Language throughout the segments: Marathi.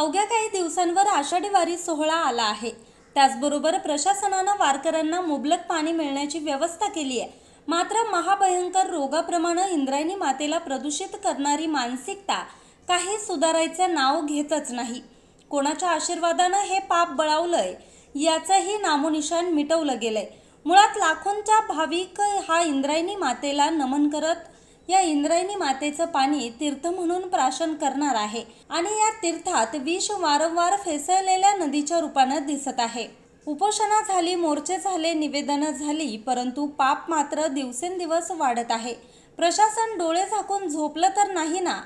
अवघ्या काही दिवसांवर आषाढी वारी सोहळा आला आहे. त्याचबरोबर प्रशासनानं वारकऱ्यांना मुबलक पाणी मिळण्याची व्यवस्था केली आहे. मात्र महाभयंकर रोगाप्रमाणे इंद्रायणी मातेला प्रदूषित करणारी मानसिकता काही सुधारायचं नाव घेतच नाही. कोणाच्या आशीर्वादानं हे पाप बळावलंय याचंही नामोनिशान मिटवलं गेलंय. मुळात लाखोंच्या भाविक हा इंद्रायणी मातेला नमन करत या इंद्रायणी मातेचं पाणी तीर्थ म्हणून प्राशन करणार आहे आणि या तीर्थात विष वारंवार फेसळलेल्या नदीच्या रूपानं दिसत आहे. उपोषणा झाली मोर्चे झाले निवेदनं झाली परंतु पाप मात्र दिवसेंदिवस वाढत आहे. प्रशासन डोळे झाकून झोपलं तर नाही ना?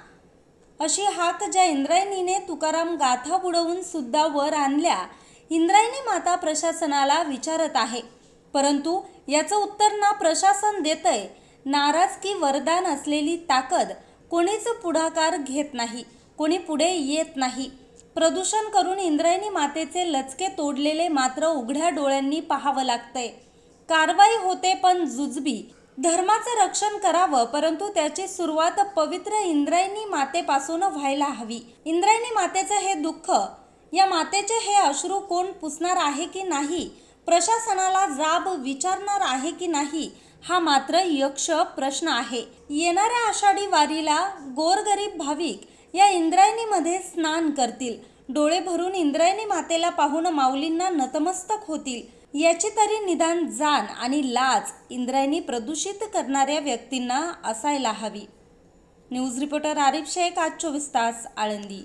अशी हाक ज्या इंद्रायणीने तुकाराम गाथा बुडवून सुद्धा वर आणल्या इंद्रायणी माता प्रशासनाला विचारत आहे. परंतु याचं उत्तर ना प्रशासन देतंय नाराज की वरदान असलेली ताकद कोणीच पुढाकार घेत नाही कोणी पुढे येत नाही. प्रदूषण करून इंद्रायणी मातेचे लचके तोडलेले मात्र उघड्या डोळ्यांनी पाहावं लागतंय. कारवाई होते पण जुजबी. धर्माचं रक्षण करावं परंतु त्याची सुरुवात पवित्र इंद्रायणी मातेपासून व्हायला हवी. इंद्रायणी मातेचं हे दुःख या मातेचे हे अश्रू कोण पुसणार आहे की नाही प्रशासनाला जाब विचारणार आहे की नाही हा मात्र यक्ष प्रश्न आहे. येणाऱ्या आषाढी वारीला गोरगरीब भाविक या इंद्रायणीमध्ये स्नान करतील. डोळे भरून इंद्रायणी मातेला पाहून माऊलींना नतमस्तक होतील. याची तरी निदान जाण आणि लाज इंद्रायणी प्रदूषित करणाऱ्या व्यक्तींना असायला हवी. न्यूज रिपोर्टर आरिफ शेख आज चोवीस तास आळंदी.